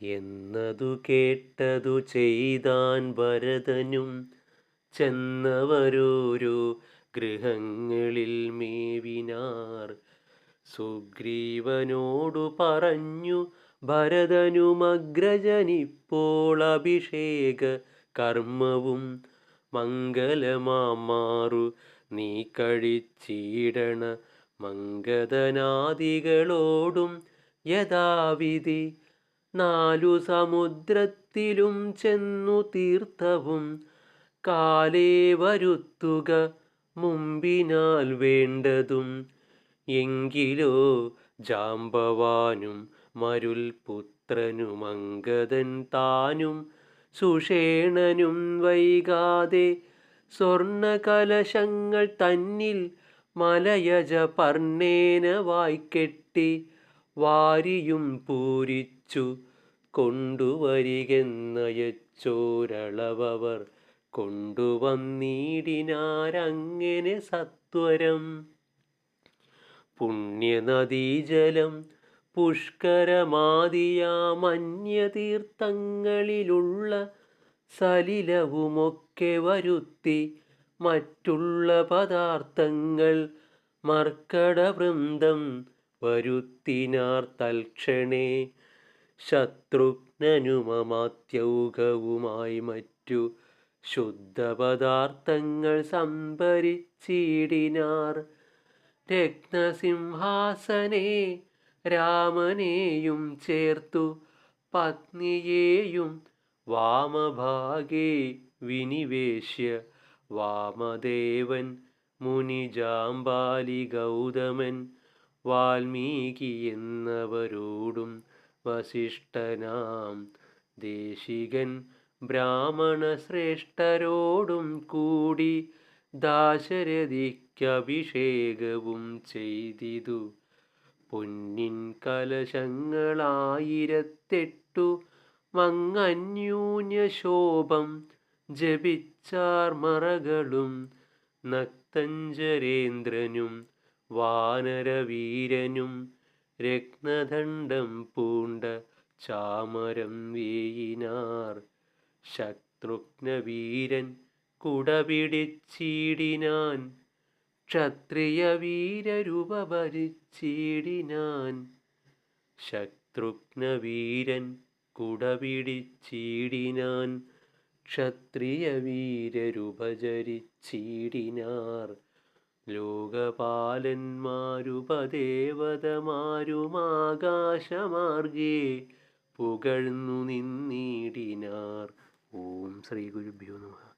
എന്നതു കേട്ടതു ചെയ്താൻ ഭരതനും ചെന്നവരോരോ ഗൃഹങ്ങളിൽ മേവിനാർ. സുഗ്രീവനോടു പറഞ്ഞു ഭരതനുമഗ്രജനിപ്പോൾ അഭിഷേക കർമ്മവും മംഗലമാമാറു നീ കഴിച്ചിടണ മംഗതനാദികളോടും യഥാവിധി നാലു സമുദ്രത്തിലും ചെന്നു തീർത്ഥവും. കാലേ വരുത്തുക മുമ്പിനാൽ വേണ്ടതും. എങ്കിലോ ജാമ്പവാനും മരുൽ താനും. സുഷേണനും വൈകാതെ സ്വർണകലശങ്ങൾ തന്നിൽ മലയജ പർണേന വായ്ക്കെട്ടി വാരിയും പൂരിച്ചു കൊണ്ടുവരികെന്നയച്ചോരളവർ കൊണ്ടുവന്നീടിനാരങ്ങനെ സത്വരം. പുണ്യനദീജലം പുഷ്കരമാതിയാമന്യതീർത്ഥങ്ങളിലുള്ള സലിലവുമൊക്കെ വരുത്തി മറ്റുള്ള പദാർത്ഥങ്ങൾ മർക്കടവൃന്ദം വരുത്തിനാർ തൽക്ഷണേ. ശത്രുഘ്നനുമമാത്യൗകവുമായി മറ്റു ശുദ്ധപദാർത്ഥങ്ങൾ സംഭരിച്ചിടിനാർ. രത്നസിംഹാസനെ രാമനെയും ചേർത്തു പത്നിയെയും വാമഭാഗേ വിനിവേശ്യ. വാമദേവൻ മുനിജാമ്പാലി ഗൗതമൻ വാൽമീകി എന്നവരോടും വസിഷ്ഠനാം. ദേശികൻ ബ്രാഹ്മണ ശ്രേഷ്ഠരോടും കൂടി ദാശരഥിക്കഭിഷേകവും ചെയ്തിതു. പൊന്നിൻ കലശങ്ങളായിരത്തെട്ടു മങ്ങന്യൂന്യശോഭം ജപിച്ചാർ മറകളും നക്തഞ്ചരേന്ദ്രനും വാനരവീരനും രത്നദണ്ഡം പൂണ്ട ചാമരം വീയിനാർ ശത്രുഘ്നവീരൻ കുടപിടിച്ചീടിനാൻ. ക്ഷത്രിയ വീരരൂപഭരിച്ചിടിനാൻ ശത്രുഘ്നവീരൻ കുടപിടിച്ചീടിനാൻ. ക്ഷത്രിയ വീരരുപചരിച്ചിടിനാർ ലോകപാലന്മാരുപദേവതമാരുമാകാശമാർഗേ പുകഴ്ന്നു നിന്നീടിനാർ ഓം ശ്രീ ഗുരുഭ്യോ നമഃ.